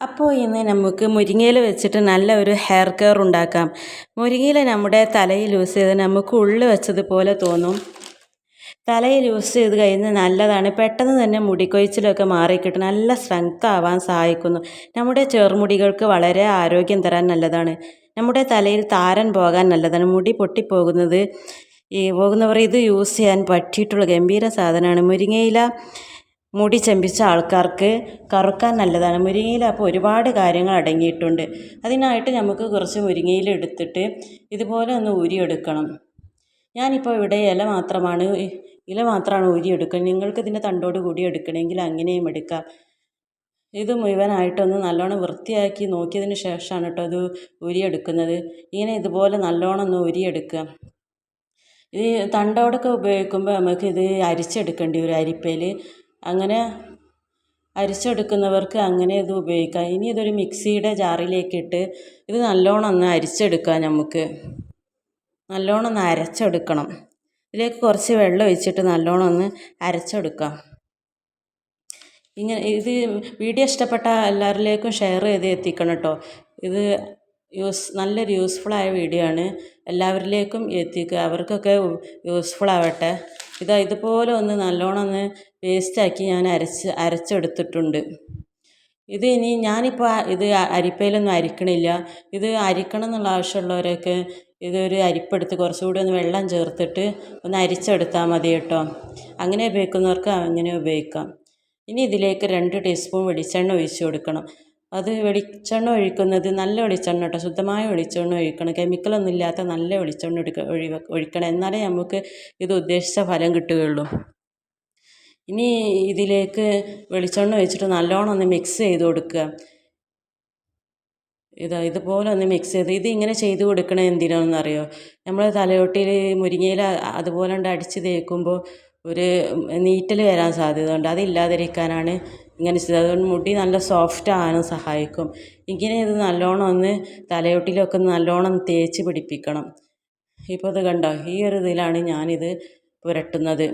അപ്പോൾ ഇന്ന് നമുക്ക് മുരിങ്ങയില വെച്ചിട്ട് നല്ല ഒരു ഹെയർ കെയർ ഉണ്ടാക്കാം. മുരിങ്ങയില നമ്മുടെ തലയിൽ യൂസ് ചെയ്ത് നമുക്ക് ഉള്ളു വെച്ചതുപോലെ തോന്നും. തലയിൽ യൂസ് ചെയ്ത് കഴിഞ്ഞാൽ നല്ലതാണ്. പെട്ടെന്ന് തന്നെ മുടിക്കൊഴിച്ചിലൊക്കെ മാറിക്കിട്ടും. നല്ല സ്ട്രെങ്ത് ആവാൻ സഹായിക്കുന്നു. നമ്മുടെ ചെറുമുടികൾക്ക് വളരെ ആരോഗ്യം തരാൻ നല്ലതാണ്. നമ്മുടെ തലയിൽ താരൻ പോകാൻ നല്ലതാണ്. മുടി പൊട്ടിപ്പോകുന്നത് ഈ പോകുന്നവർ ഇത് യൂസ് ചെയ്യാൻ പറ്റിയിട്ടുള്ള ഗംഭീര സാധനമാണ്. മുരിങ്ങയില മുടി ചെമ്പിച്ച ആൾക്കാർക്ക് കറുക്കാൻ നല്ലതാണ്. മുരിങ്ങയില അപ്പോൾ ഒരുപാട് കാര്യങ്ങൾ അടങ്ങിയിട്ടുണ്ട്. അതിനായിട്ട് നമുക്ക് കുറച്ച് മുരിങ്ങയില എടുത്തിട്ട് ഇതുപോലെ ഒന്ന് ഊരിയെടുക്കണം. ഞാനിപ്പോൾ ഇവിടെ ഇല മാത്രമാണ് ഇല മാത്രമാണ് ഊരിയെടുക്കുന്നത്. നിങ്ങൾക്ക് ഇതിന്റെ തണ്ടോട് കൂടി എടുക്കണമെങ്കിൽ അങ്ങനെയും എടുക്കാം. ഇത് മുഴുവനായിട്ടൊന്ന് നല്ലോണം വൃത്തിയാക്കി നോക്കിയതിന് ശേഷമാണ് കേട്ടോ ഇത് ഊരിയെടുക്കുന്നത്. ഇങ്ങനെ ഇതുപോലെ നല്ലോണം ഒന്ന് ഊരിയെടുക്കുക. ഇത് തണ്ടോടൊക്കെ ഉപയോഗിക്കുമ്പോൾ നമുക്ക് ഇത് അരിച്ചെടുക്കേണ്ടി വരും അരിപ്പയിൽ. അങ്ങനെ അരിച്ചെടുക്കുന്നവർക്ക് അങ്ങനെ ഇത് ഉപയോഗിക്കാം. ഇനി ഇതൊരു മിക്സിയുടെ ജാറിലേക്കിട്ട് ഇത് നല്ലോണം ഒന്ന് അരിച്ചെടുക്കാം നമുക്ക്. നല്ലോണം ഒന്ന് അരച്ചെടുക്കണം. ഇതിലേക്ക് കുറച്ച് വെള്ളം ഒഴിച്ചിട്ട് നല്ലോണം ഒന്ന് അരച്ചെടുക്കാം. ഇങ്ങനെ ഇത് വീഡിയോ ഇഷ്ടപ്പെട്ട എല്ലാവരിലേക്കും ഷെയർ ചെയ്ത് എത്തിക്കണം കേട്ടോ ഇത് യൂസ് നല്ലൊരു യൂസ്ഫുള്ളായ വീഡിയോ ആണ്. എല്ലാവരിലേക്കും എത്തിക്കുക. അവർക്കൊക്കെ യൂസ്ഫുൾ ആവട്ടെ. ഇതാ ഇതുപോലെ ഒന്ന് നല്ലോണം ഒന്ന് പേസ്റ്റാക്കി ഞാൻ അരച്ച് അരച്ചെടുത്തിട്ടുണ്ട്. ഇത് ഇനി ഞാനിപ്പോൾ ഇത് അരിപ്പയിലൊന്നും അരിക്കണില്ല. ഇത് അരിക്കണം എന്നുള്ള ആവശ്യമുള്ളവരൊക്കെ ഇതൊരു അരിപ്പെടുത്ത് കുറച്ചുകൂടി ഒന്ന് വെള്ളം ചേർത്തിട്ട് ഒന്ന് അരിച്ചെടുത്താൽ മതി കേട്ടോ. അങ്ങനെ ഉപയോഗിക്കുന്നവർക്ക് അങ്ങനെ ഉപയോഗിക്കാം. ഇനി ഇതിലേക്ക് രണ്ട് ടീസ്പൂൺ വെളിച്ചെണ്ണ ഒഴിച്ച് കൊടുക്കണം. അത് വെളിച്ചെണ്ണ ഒഴിക്കുന്നത് നല്ല വെളിച്ചെണ്ണ കേട്ടോ. ശുദ്ധമായ വെളിച്ചെണ്ണ ഒഴിക്കണം. കെമിക്കലൊന്നും ഇല്ലാത്ത നല്ല വെളിച്ചെണ്ണ ഒഴിക്കണം. എന്നാലേ നമുക്ക് ഇത് ഉദ്ദേശിച്ച ഫലം കിട്ടുകയുള്ളൂ. ഇനി ഇതിലേക്ക് വെളിച്ചെണ്ണ ഒഴിച്ചിട്ട് നല്ലോണം ഒന്ന് മിക്സ് ചെയ്ത് കൊടുക്കുക. ഇതാ ഇതുപോലെ ഒന്ന് മിക്സ് ചെയ്ത് ഇത് ഇങ്ങനെ ചെയ്ത് കൊടുക്കണത് എന്തിനാണെന്നറിയോ? നമ്മൾ തലയോട്ടിയിൽ മുരിങ്ങയില അതുപോലെ അടിച്ച് തേക്കുമ്പോൾ ഒരു നീറ്റൽ വരാൻ സാധ്യതയുണ്ട്. അതില്ലാതിരിക്കാനാണ് ഇങ്ങനെ ചെയ്തത്. അതുകൊണ്ട് മുടി നല്ല സോഫ്റ്റ് ആകാനും സഹായിക്കും. ഇങ്ങനെ ഇത് നല്ലോണം ഒന്ന് തലയോട്ടിലൊക്കെ നല്ലോണം തേച്ച് പിടിപ്പിക്കണം. ഇപ്പോൾ ഇത് കണ്ടോ? ഈ ഒരു ഇതിലാണ് ഞാനിത് പുരട്ടുന്നത്.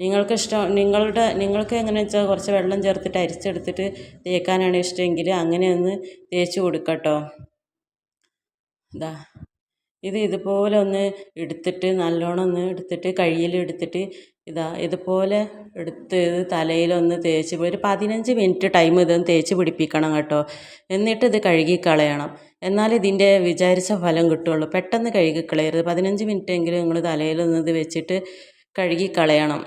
നിങ്ങൾക്ക് ഇഷ്ടം നിങ്ങളുടെ നിങ്ങൾക്ക് എങ്ങനെയാണെന്ന് വെച്ചാൽ കുറച്ച് വെള്ളം ചേർത്തിട്ട് അരിച്ചെടുത്തിട്ട് തേക്കാനാണ് ഇഷ്ടമെങ്കിൽ അങ്ങനെ ഒന്ന് തേച്ച് കൊടുക്കട്ടോ. ഇതാ ഇത് ഇതുപോലെ ഒന്ന് എടുത്തിട്ട് നല്ലോണം ഒന്ന് എടുത്തിട്ട് കയ്യിൽ എടുത്തിട്ട് ഇതാ ഇതുപോലെ എടുത്ത് ഇത് തലയിലൊന്ന് തേച്ച് ഒരു പതിനഞ്ച് മിനിറ്റ് ടൈം ഇതൊന്ന് തേച്ച് പിടിപ്പിക്കണം കേട്ടോ. എന്നിട്ട് ഇത് കഴുകി കളയണം. എന്നാൽ ഇതിന്റെ വിചാരിച്ച ഫലം കിട്ടുള്ളൂ. പെട്ടെന്ന് കഴുകി കളയരുത്. പതിനഞ്ച് മിനിറ്റ് എങ്കിലും നിങ്ങൾ തലയിലൊന്ന് ഇത് വെച്ചിട്ട് കഴുകി കളയണം.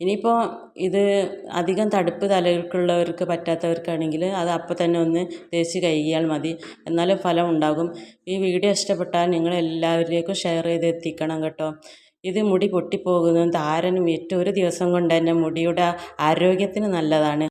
ഇനിയിപ്പോൾ ഇത് അധികം തടുപ്പ് തലകൾക്കുള്ളവർക്ക് പറ്റാത്തവർക്കാണെങ്കിൽ അത് അപ്പം തന്നെ ഒന്ന് തേച്ച് കഴുകിയാൽ മതി. എന്നാലും ഫലം ഉണ്ടാകും. ഈ വീഡിയോ ഇഷ്ടപ്പെട്ടാൽ നിങ്ങൾ എല്ലാവരിലേക്കും ഷെയർ ചെയ്ത് എത്തിക്കണം കേട്ടോ. ഇത് മുടി പൊട്ടിപ്പോകുന്നതും താരനും ഏറ്റവും ഒരു ദിവസം കൊണ്ട് തന്നെ മുടിയുടെ ആരോഗ്യത്തിന് നല്ലതാണ്.